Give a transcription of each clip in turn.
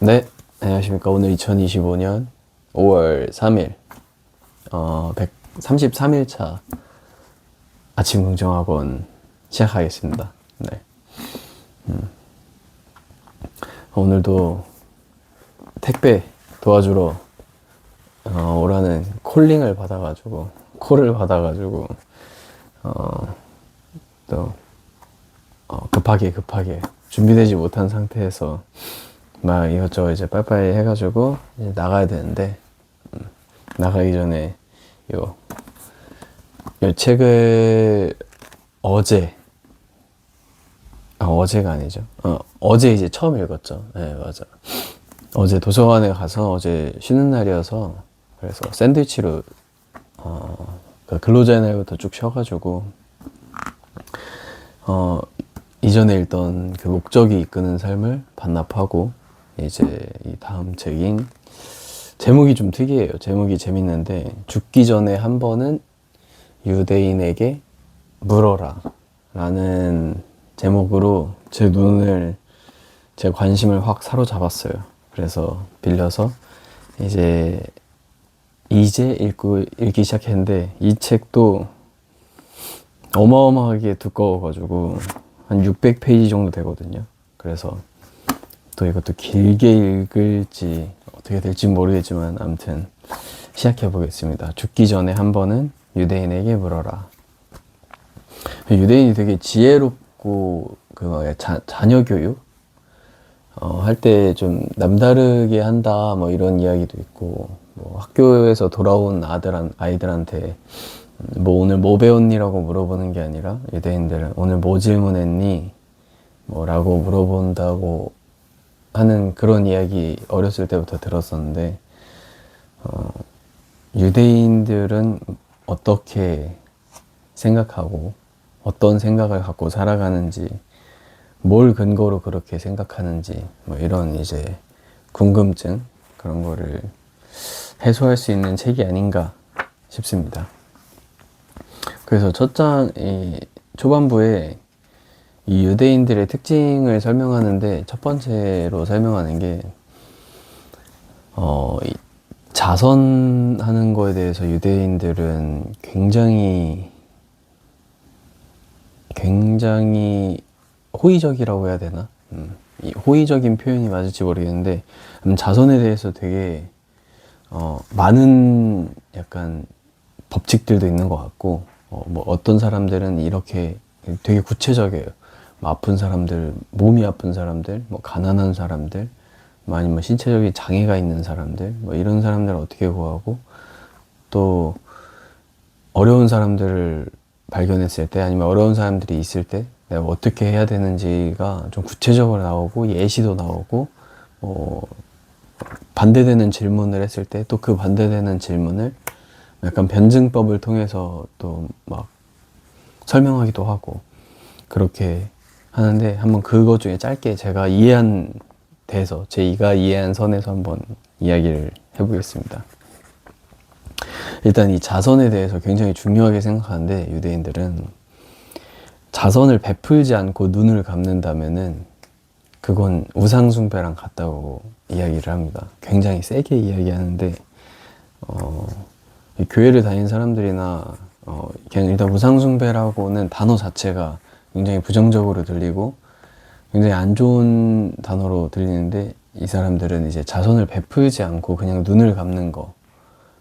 네, 안녕하십니까. 오늘 2025년 5월 3일, 어, 133일차 아침 긍정학원 시작하겠습니다. 네. 음. 오늘도 택배 도와주러 어, 오라는 콜링을 받아가지고, 콜을 받아가지고, 어, 또, 어, 급하게 급하게 준비되지 못한 상태에서 막 이것저것 이제 빨리빨리 해가지고 이제 나가야 되는데 음, 나가기 전에 요, 요 책을 어제 아 어제가 아니죠. 어, 어제 이제 처음 읽었죠. 네 맞아. 어제 도서관에 가서 어제 쉬는 날이어서 그래서 샌드위치로 어, 그 근로자 날부터 쭉 쉬어가지고 어, 이전에 읽던 그 목적이 이끄는 삶을 반납하고 이제 이 다음 책인 제목이 좀 특이해요. 제목이 재밌는데 죽기 전에 한 번은 유대인에게 물어라 라는 제목으로 제 눈을 제 관심을 확 사로잡았어요. 그래서 빌려서 이제 이제 읽고 읽기 시작했는데 이 책도 어마어마하게 두꺼워가지고 한 600페이지 정도 되거든요. 그래서 또 이것도 길게 읽을지 어떻게 될지 모르겠지만 아무튼 시작해 보겠습니다. 죽기 전에 한 번은 유대인에게 물어라. 유대인이 되게 지혜롭고 그 뭐야 자, 자녀 교육 어, 할 때 좀 남다르게 한다 뭐 이런 이야기도 있고 뭐 학교에서 돌아온 아들한 아이들한테 뭐 오늘 뭐 배웠니라고 물어보는 게 아니라 유대인들은 오늘 뭐 질문했니 뭐라고 물어본다고 하는 그런 이야기 어렸을 때부터 들었었는데 어, 유대인들은 어떻게 생각하고 어떤 생각을 갖고 살아가는지 뭘 근거로 그렇게 생각하는지 뭐 이런 이제 궁금증 그런 거를 해소할 수 있는 책이 아닌가 싶습니다. 그래서 첫 장, 이 초반부에 이 유대인들의 특징을 설명하는데 첫 번째로 설명하는 게, 어, 이 자선하는 거에 대해서 유대인들은 굉장히, 굉장히 호의적이라고 해야 되나? 음, 이 호의적인 표현이 맞을지 모르겠는데, 음, 자선에 대해서 되게, 어, 많은 약간 법칙들도 있는 것 같고, 어, 뭐 어떤 사람들은 이렇게 되게 구체적이에요. 뭐 아픈 사람들, 몸이 아픈 사람들, 뭐 가난한 사람들, 뭐 아니면 신체적인 장애가 있는 사람들, 뭐 이런 사람들을 어떻게 구하고 또 어려운 사람들을 발견했을 때 아니면 어려운 사람들이 있을 때 내가 어떻게 해야 되는지가 좀 구체적으로 나오고 예시도 나오고 뭐 반대되는 질문을 했을 때 또 그 반대되는 질문을 약간 변증법을 통해서 또 막 설명하기도 하고 그렇게 하는데 한번 그것 중에 짧게 제가 이해한 데서 제 이가 이해한 선에서 한번 이야기를 해보겠습니다. 일단 이 자선에 대해서 굉장히 중요하게 생각하는데 유대인들은 자선을 베풀지 않고 눈을 감는다면은 그건 우상숭배랑 같다고 이야기를 합니다. 굉장히 세게 이야기하는데 어, 이 교회를 다닌 사람들이나 어, 그냥 일단 우상숭배라고는 단어 자체가 굉장히 부정적으로 들리고 굉장히 안 좋은 단어로 들리는데 이 사람들은 이제 자선을 베풀지 않고 그냥 눈을 감는 거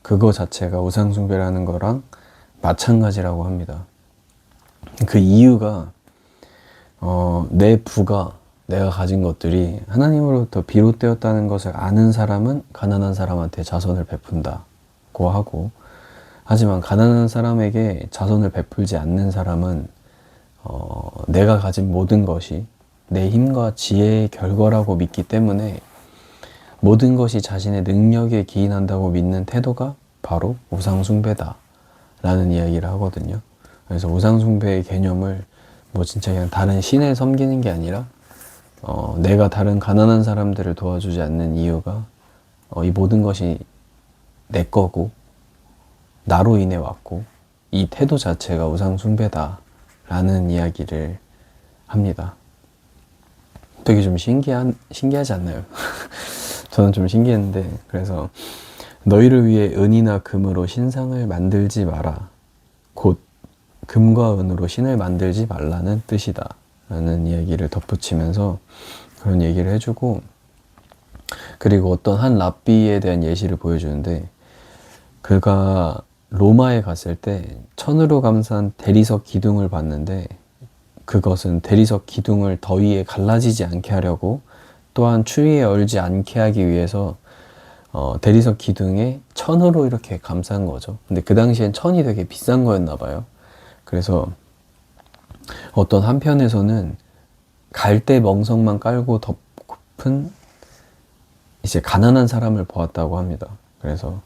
그거 자체가 우상숭배라는 거랑 마찬가지라고 합니다. 그 이유가 어, 내 부가 내가 가진 것들이 하나님으로부터 비롯되었다는 것을 아는 사람은 가난한 사람한테 자선을 베푼다고 하고 하지만 가난한 사람에게 자선을 베풀지 않는 사람은 어, 내가 가진 모든 것이 내 힘과 지혜의 결과라고 믿기 때문에 모든 것이 자신의 능력에 기인한다고 믿는 태도가 바로 우상숭배다 라는 이야기를 하거든요. 그래서 우상숭배의 개념을 뭐 진짜 그냥 다른 신을 섬기는 게 아니라 어, 내가 다른 가난한 사람들을 도와주지 않는 이유가 어, 이 모든 것이 내 거고 나로 인해 왔고 이 태도 자체가 우상숭배다 라는 이야기를 합니다. 되게 좀 신기한 신기하지 않나요? 저는 좀 신기했는데 그래서 너희를 위해 은이나 금으로 신상을 만들지 마라. 곧 금과 은으로 신을 만들지 말라는 뜻이다. 라는 이야기를 덧붙이면서 그런 얘기를 해주고 그리고 어떤 한 랍비에 대한 예시를 보여주는데 그가 로마에 갔을 때 천으로 감싼 대리석 기둥을 봤는데 그것은 대리석 기둥을 더위에 갈라지지 않게 하려고 또한 추위에 얼지 않게 하기 위해서 어, 대리석 기둥에 천으로 이렇게 감싼 거죠. 근데 그 당시엔 천이 되게 비싼 거였나 봐요. 그래서 어떤 한편에서는 갈대 멍석만 깔고 덮은 이제 가난한 사람을 보았다고 합니다. 그래서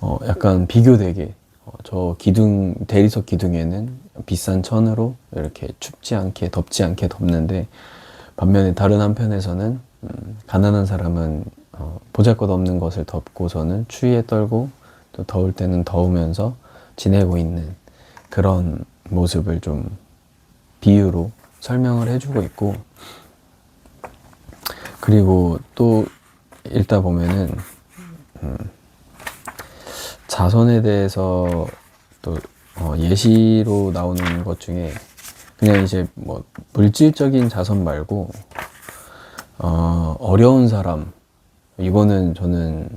어, 약간 비교되게 어, 저 기둥 대리석 기둥에는 비싼 천으로 이렇게 춥지 않게 덥지 않게 덮는데 반면에 다른 한편에서는 음, 가난한 사람은 어, 보잘것없는 것을 덮고서는 추위에 떨고 또 더울 때는 더우면서 지내고 있는 그런 모습을 좀 비유로 설명을 해주고 있고 그리고 또 읽다 보면은 음, 자선에 대해서 또 어, 예시로 나오는 것 중에 그냥 이제 뭐 물질적인 자선 말고 어, 어려운 사람. 이거는 저는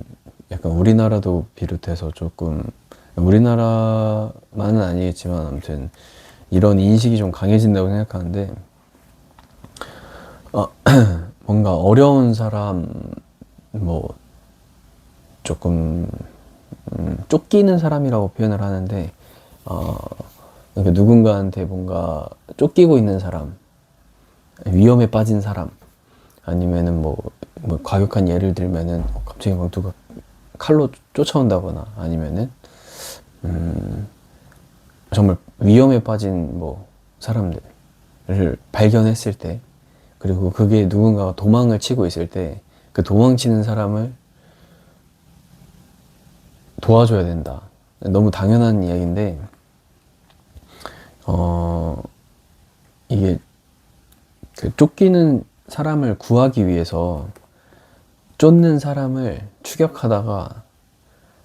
약간 우리나라도 비롯해서 조금 우리나라만은 아니겠지만 아무튼 이런 인식이 좀 강해진다고 생각하는데 어, 뭔가 어려운 사람 뭐 조금 음, 쫓기는 사람이라고 표현을 하는데 어, 누군가한테 뭔가 쫓기고 있는 사람 위험에 빠진 사람 아니면은 뭐, 뭐 과격한 예를 들면은 갑자기 막 누가 칼로 쫓아온다거나 아니면은 음, 정말 위험에 빠진 뭐 사람들을 발견했을 때 그리고 그게 누군가가 도망을 치고 있을 때 그 도망치는 사람을 도와줘야 된다. 너무 당연한 이야기인데 어 이게 그 쫓기는 사람을 구하기 위해서 쫓는 사람을 추격하다가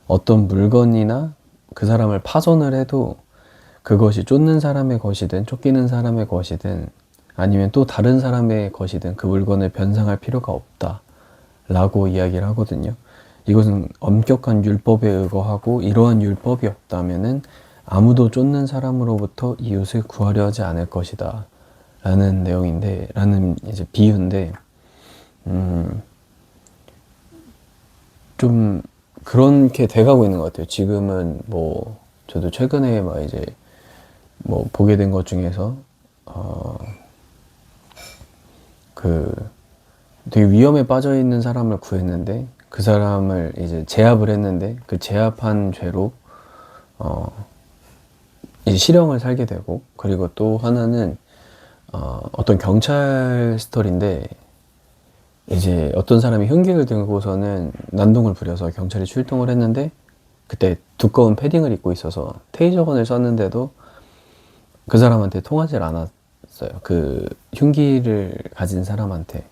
어떤 물건이나 그 사람을 파손을 해도 그것이 쫓는 사람의 것이든 쫓기는 사람의 것이든 아니면 또 다른 사람의 것이든 그 물건을 변상할 필요가 없다. 라고 이야기를 하거든요. 이것은 엄격한 율법에 의거하고 이러한 율법이 없다면은 아무도 쫓는 사람으로부터 이웃을 구하려 하지 않을 것이다. 라는 내용인데, 라는 이제 비유인데, 음, 좀 그렇게 돼가고 있는 것 같아요. 지금은 뭐, 저도 최근에 막 이제 뭐 보게 된 것 중에서, 어, 그 되게 위험에 빠져 있는 사람을 구했는데 그 사람을 이제 제압을 했는데 그 제압한 죄로 어 이제 실형을 살게 되고 그리고 또 하나는 어 어떤 경찰 스토리인데 이제 어떤 사람이 흉기를 들고서는 난동을 부려서 경찰이 출동을 했는데 그때 두꺼운 패딩을 입고 있어서 테이저건을 썼는데도 그 사람한테 통하지 않았어요. 그 흉기를 가진 사람한테.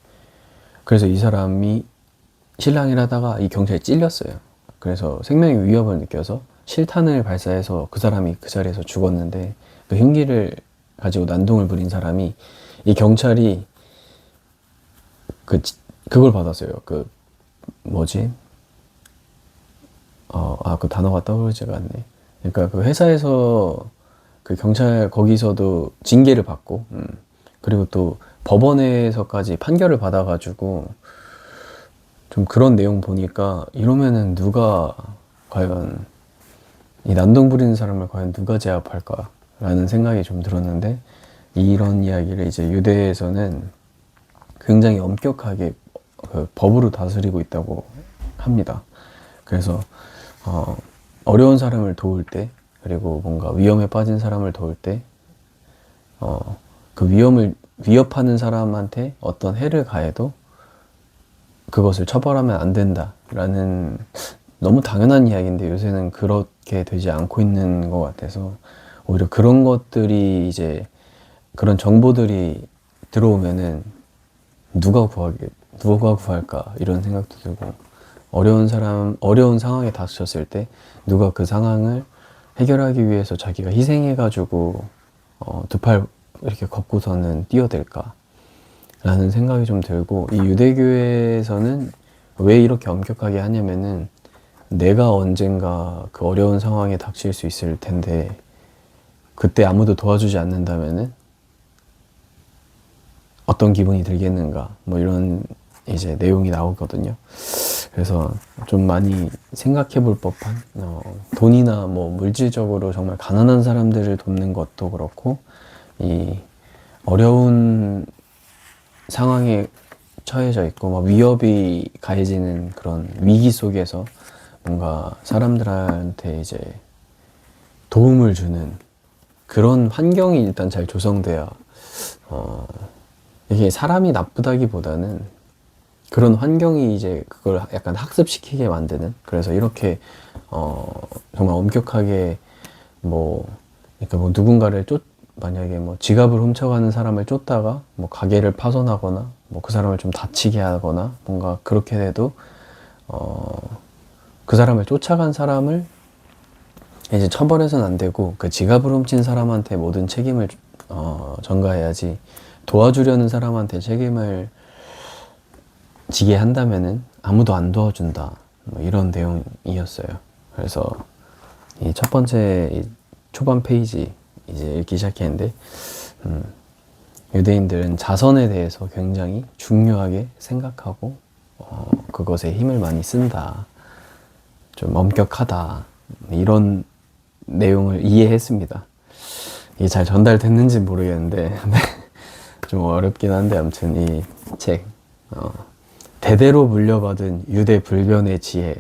그래서 이 사람이 실랑이를 하다가 이 경찰에 찔렸어요. 그래서 생명의 위협을 느껴서 실탄을 발사해서 그 사람이 그 자리에서 죽었는데 그 흉기를 가지고 난동을 부린 사람이 이 경찰이 그 그걸 받았어요. 그 뭐지? 어, 아, 그 단어가 떠오르지가 않네. 그러니까 그 회사에서 그 경찰 거기서도 징계를 받고, 음. 그리고 또 법원에서까지 판결을 받아가지고 좀 그런 내용 보니까 이러면은 누가 과연 이 난동 부리는 사람을 과연 누가 제압할까라는 생각이 좀 들었는데 이런 이야기를 이제 유대에서는 굉장히 엄격하게 그 법으로 다스리고 있다고 합니다. 그래서 어, 어려운 사람을 도울 때 그리고 뭔가 위험에 빠진 사람을 도울 때 어, 그 위험을 위협하는 사람한테 어떤 해를 가해도 그것을 처벌하면 안 된다라는 너무 당연한 이야기인데 요새는 그렇게 되지 않고 있는 것 같아서 오히려 그런 것들이 이제 그런 정보들이 들어오면은 누가 구하게 누가 구할까 이런 생각도 들고 어려운 사람 어려운 상황에 닥쳤을 때 누가 그 상황을 해결하기 위해서 자기가 희생해 가지고 어, 두 팔 이렇게 걷고서는 뛰어들까 라는 생각이 좀 들고 이 유대교에서는 왜 이렇게 엄격하게 하냐면은 내가 언젠가 그 어려운 상황에 닥칠 수 있을 텐데 그때 아무도 도와주지 않는다면은 어떤 기분이 들겠는가 뭐 이런 이제 내용이 나오거든요. 그래서 좀 많이 생각해 볼 법한 어, 돈이나 뭐 물질적으로 정말 가난한 사람들을 돕는 것도 그렇고 이 어려운 상황에 처해져 있고 막 위협이 가해지는 그런 위기 속에서 뭔가 사람들한테 이제 도움을 주는 그런 환경이 일단 잘 조성돼야 어 이게 사람이 나쁘다기보다는 그런 환경이 이제 그걸 약간 학습시키게 만드는? 그래서 이렇게 어 정말 엄격하게 뭐 그러니까 뭐 누군가를 쫓 만약에 뭐 지갑을 훔쳐가는 사람을 쫓다가 뭐 가게를 파손하거나 뭐 그 사람을 좀 다치게 하거나 뭔가 그렇게 돼도 어 그 사람을 쫓아간 사람을 이제 처벌해서는 안 되고 그 지갑을 훔친 사람한테 모든 책임을 어 전가해야지 도와주려는 사람한테 책임을 지게 한다면은 아무도 안 도와준다 뭐 이런 내용이었어요. 그래서 이 첫 번째 이 초반 페이지 이제 읽기 시작했는데 음, 유대인들은 자선에 대해서 굉장히 중요하게 생각하고 어, 그것에 힘을 많이 쓴다. 좀 엄격하다. 이런 내용을 이해했습니다. 이게 잘 전달됐는지 모르겠는데 네. 좀 어렵긴 한데 아무튼 이 책 어, 대대로 물려받은 유대 불변의 지혜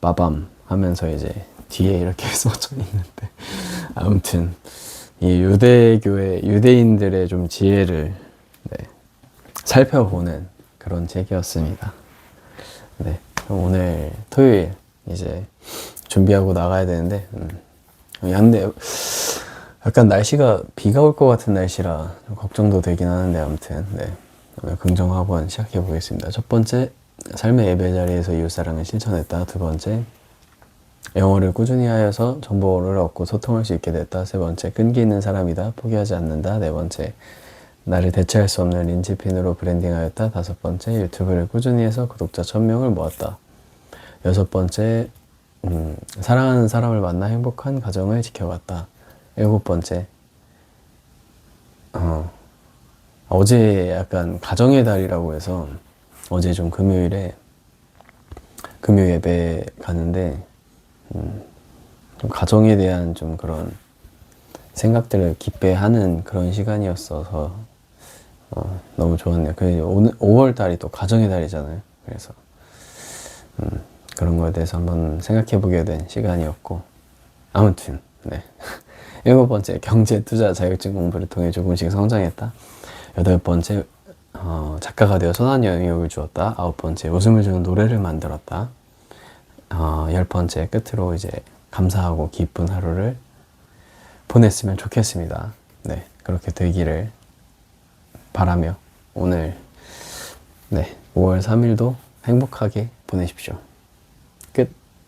빠밤 하면서 이제 뒤에 이렇게 써져 있는데 아무튼 이 유대교의 유대인들의 좀 지혜를 네, 살펴보는 그런 책이었습니다. 네, 그럼 오늘 토요일 이제 준비하고 나가야 되는데 음, 근데 약간 날씨가 비가 올 것 같은 날씨라 좀 걱정도 되긴 하는데 아무튼 네, 긍정학원 시작해 보겠습니다. 첫 번째 삶의 예배 자리에서 이웃사랑을 실천했다. 두 번째 영어를 꾸준히 하여서 정보를 얻고 소통할 수 있게 됐다. 세 번째, 끈기 있는 사람이다. 포기하지 않는다. 네 번째, 나를 대체할 수 없는 린치핀으로 브랜딩하였다. 다섯 번째, 유튜브를 꾸준히 해서 구독자 1000명을 모았다. 여섯 번째, 음, 사랑하는 사람을 만나 행복한 가정을 지켜갔다. 일곱 번째, 어, 어제 약간 가정의 달이라고 해서 어제 좀 금요일에 금요 예배 가는데 음, 좀 가정에 대한 좀 그런 생각들을 깊게하는 그런 시간이었어서 어, 너무 좋았네요. 그 오늘 5월 달이 또 가정의 달이잖아요. 그래서 음, 그런 거에 대해서 한번 생각해 보게 된 시간이었고 아무튼 네 일곱 번째 경제 투자 자격증 공부를 통해 조금씩 성장했다. 여덟 번째 어, 작가가 되어 선한 영향력을 주었다. 아홉 번째 웃음을 주는 노래를 만들었다. 어, 열 번째 끝으로 이제 감사하고 기쁜 하루를 보냈으면 좋겠습니다. 네, 그렇게 되기를 바라며 오늘 네, 5월 3일도 행복하게 보내십시오.